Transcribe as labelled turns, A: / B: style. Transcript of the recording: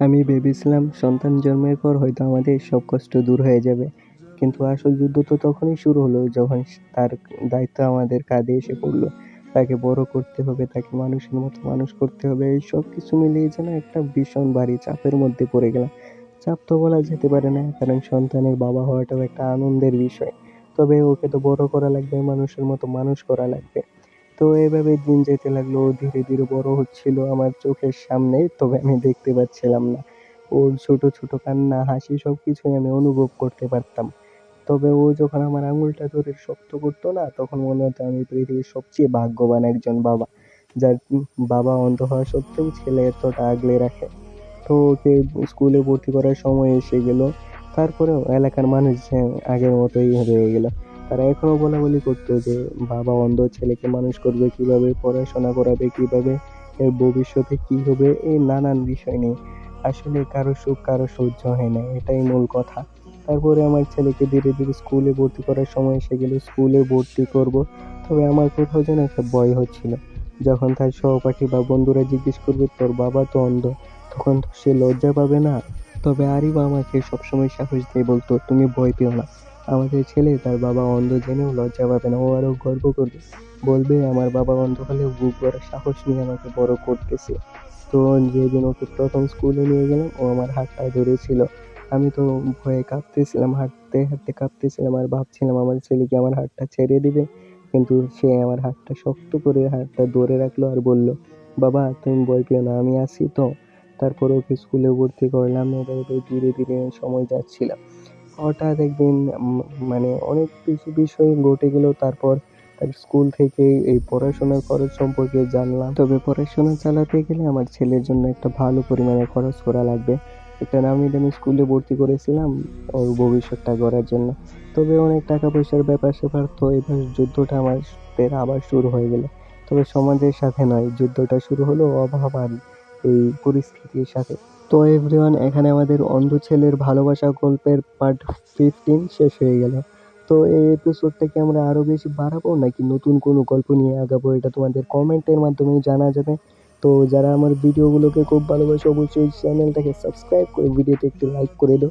A: আমি ভেবেছিলাম সন্তান জন্মের পর হয়তো আমাদের সব কষ্ট দূর হয়ে যাবে। কিন্তু আসল যুদ্ধ তো তখনই শুরু হলো যখন তার দায়িত্ব আমাদের কাঁধে এসে পড়ল। তাকে বড় করতে হবে, তাকে মানুষের মতো মানুষ করতে হবে, এই সব কিছু মিলিয়ে যেন একটা ভীষণ ভারী চাপের মধ্যে পড়ে গেলাম। চাপ তো বলা যেতে পারে না, কারণ সন্তানের বাবা হওয়াটাও একটা আনন্দের বিষয়। তবে ওকে তো বড় করা লাগবে, মানুষের মতো মানুষ করা লাগবে। তো এভাবে দিন যেতে লাগল। ও ধীরে ধীরে বড় হচ্ছিল আমার চোখের সামনে, তবে আমি দেখতে পাচ্ছিলাম না। ওর ছোট ছোট কান্না, হাসি সব কিছুই আমি অনুভব করতে পারতাম। তবে ও যখন আমার আঙুলটা ধরে শক্ত করতো না, তখন মনে হতো আমি পৃথিবীর সবচেয়ে ভাগ্যবান একজন বাবা, যার বাবা অন্ধ হওয়া সত্ত্বেও ছেলে এতটা আগলে রাখে। তো ওকে স্কুলে ভর্তি করার সময় এসে গেল। তারপরেও এলাকার মানুষ আগের মতোই রয়ে গেল। তারা এখনও বলাবলি করতো যে বাবা অন্ধ ছেলেকে মানুষ করবে কীভাবে, পড়াশোনা করাবে কীভাবে, এর ভবিষ্যতে কি হবে এই নানান বিষয় নিয়ে। আসলে কারও সুখ, কারও সহ্য হয় না, এটাই মূল কথা। তারপরে আমার ছেলেকে ধীরে ধীরে স্কুলে ভর্তি করার সময় এসে গেল, স্কুলে ভর্তি করব। তবে আমার কোথাও যেন একটা ভয় হচ্ছিল। যখন তার সহপাঠী বা বন্ধুরা জিজ্ঞেস করবে, তোর বাবা তো অন্ধ? তখন তো সে লজ্জা পাবে না। তবে আরিবা আমাকে সবসময় সাহস দিয়ে বলতো, তুমি ভয় পেও না। আমাদের ছেলে তার বাবা অন্ধ জেনেও লজ্জা পাবে না। ও আরও গর্ব করবে। বলবে, আমার বাবা অন্ধ হলেও বুক ভরা সাহস নিয়ে আমাকে বড় করতেছে। তো যেদিন ওকে প্রথম স্কুলে নিয়ে গেলাম, ও আমার হাতটা ধরেছিল। আমি তো ভয়ে কাঁপতেছিলাম, হাঁটতে হাঁটতে কাঁপতেছিলাম আর ভাবছিলাম, আমার ছেলে কি আমার হাতটা ছেড়ে দিবে? কিন্তু সে আমার হাতটা শক্ত করে হাতটা ধরে রাখল আর বলল, বাবা, তুমি ভয় পেও না, আমি আছি তো। তারপর ওকে স্কুলে ভর্তি করলাম। এভাবে ধীরে ধীরে সময় যাচ্ছিল। হঠাৎ একদিন মানে অনেক কিছু বিষয় ঘটে গেল, তারপর তার স্কুল থেকে এই পড়াশোনার খরচ সম্পর্কে জানলাম। তবে পড়াশোনা চালাতে গেলে আমার ছেলের জন্য একটা ভালো পরিমাণে খরচ করা লাগবে। একটা নামি দামি স্কুলে ভর্তি করেছিলাম ওর ভবিষ্যৎটা গড়ার জন্য। তবে অনেক টাকা পয়সার ব্যাপার স্যাপার তো এবার যুদ্ধটা আমাদের আবার শুরু হয়ে গেল। তবে সমাজের সাথে নয়, যুদ্ধটা শুরু হলো অভাব আর এই পরিস্থিতির সাথে। তো এভরিওয়ান এখানে আমাদের অন্ধ ছেলের ভালোবাসা গল্পের পার্ট ফিফটিন শেষ হয়ে গেল। তো এই এপিসোডটাকে আমরা আরও বেশি বাড়াবো নাকি নতুন কোনো গল্প নিয়ে আগাবো, এটা তোমাদের কমেন্টের মাধ্যমে জানা যাবে। তো যারা আমার ভিডিওগুলোকে খুব ভালোবাসে, অবশ্যই চ্যানেলটাকে সাবস্ক্রাইব করে ভিডিওতে একটি লাইক করে দাও।